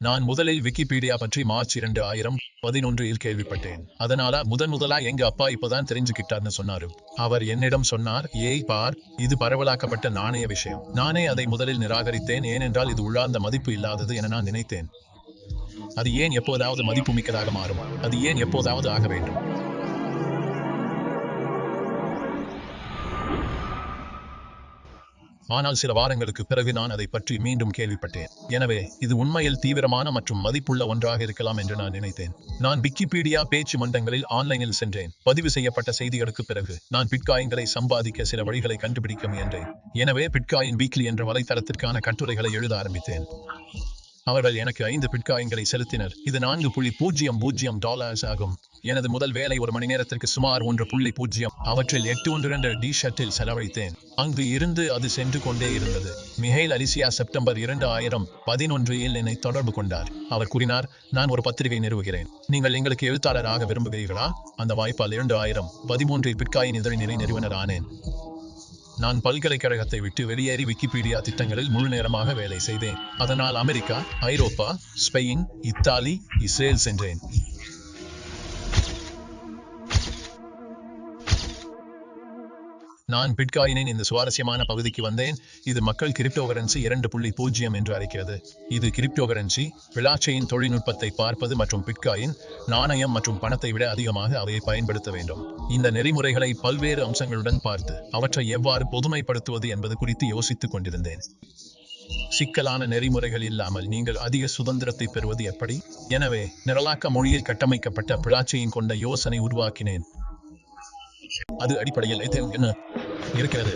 நான் முதலில் விக்கிபீடியா பற்றி மார்ச் இரண்டு ஆயிரம் பதினொன்றில் கேள்விப்பட்டேன். அதனால முதன் முதலா எங்க அப்பா இப்பதான் தெரிஞ்சுக்கிட்டார்னு சொன்னாரு. அவர் என்னிடம் சொன்னார் ஏய் பார் இது பரவலாக்கப்பட்ட நாணய விஷயம். நானே அதை முதலில் நிராகரித்தேன் ஏனென்றால் இது உள்ளார்ந்த மதிப்பு இல்லாதது என நான் நினைத்தேன். அது ஏன் எப்போதாவது மதிப்பு மிக்கதாக மாறும்? அது ஏன் எப்போதாவது ஆக வேண்டும்? ஆனால் சில வாரங்களுக்கு பிறகு நான் அதை பற்றி மீண்டும் கேள்விப்பட்டேன். எனவே இது உண்மையில் தீவிரமான மற்றும் மதிப்புள்ள ஒன்றாக இருக்கலாம் என்று நான் நினைத்தேன். நான் விக்கிபீடியா பேச்சு மன்றங்களில் ஆன்லைனில் சென்றேன். பதிவு செய்யப்பட்ட செய்திகளுக்கு பிறகு நான் பிட்காயின்களை சம்பாதிக்க சில வழிகளை கண்டுபிடிக்க முயன்றேன். எனவே பிட்காயின் வீக்லி என்ற வலைத்தளத்திற்கான கட்டுரைகளை எழுத ஆரம்பித்தேன். அவர்கள் எனக்கு ஐந்து பிட்காயின்களை செலுத்தினர். இது நான்கு புள்ளி பூஜ்ஜியம் பூஜ்ஜியம் டாலர்ஸ் ஆகும். எனது முதல் வேலை ஒரு மணி நேரத்திற்கு சுமார் ஒன்று புள்ளி பூஜ்ஜியம். அவற்றில் எட்டு ஒன்று இரண்டு டி ஷர்ட்டில் செலவழித்தேன். அங்கு இருந்து அது சென்று கொண்டே இருந்தது. மிகைல் அலிசியா செப்டம்பர் இரண்டு ஆயிரம் பதினொன்றில் என்னை தொடர்பு கொண்டார். அவர் கூறினார் நான் ஒரு பத்திரிகை நிறுவுகிறேன். நீங்கள் எங்களுக்கு எழுத்தாளராக விரும்புகிறீர்களா? அந்த வாய்ப்பால் இரண்டு ஆயிரம் பதிமூன்றில் பிட்காயின் இதழினிலை நிறுவனர் ஆனேன் நான் பல்கலைக்கழகத்தை விட்டு வெளியேறி விக்கிபீடியா திட்டங்களில் முழு நேரமாக வேலை செய்தேன். அதனால் America Europe Spain Italy Israel சென்றேன். நான் பிட்காயினின் இந்த சுவாரஸ்யமான பகுதிக்கு வந்தேன். இது மக்கள் கிரிப்டோகரன்சி இரண்டு புள்ளி பூஜ்ஜியம் என்று அழைக்கிறது. இது கிரிப்டோகரன்சி விளாச்சையின் தொழில்நுட்பத்தை பார்ப்பது மற்றும் பிட்காயின் நாணயம் மற்றும் பணத்தை விட அதிகமாக அவையை பயன்படுத்த வேண்டும். இந்த நெறிமுறைகளை பல்வேறு அம்சங்களுடன் பார்த்து அவற்றை எவ்வாறு பொதுமைப்படுத்துவது என்பது குறித்து யோசித்துக் கொண்டிருந்தேன். சிக்கலான நெறிமுறைகள் இல்லாமல் நீங்கள் அதிக சுதந்திரத்தை பெறுவது எப்படி? எனவே நிரலாக்க மொழியில் கட்டமைக்கப்பட்ட பிளாச்சையின் கொண்ட யோசனை உருவாக்கினேன். அது அடிப்படையில் எத்தேன் என்ன இருக்கிறது?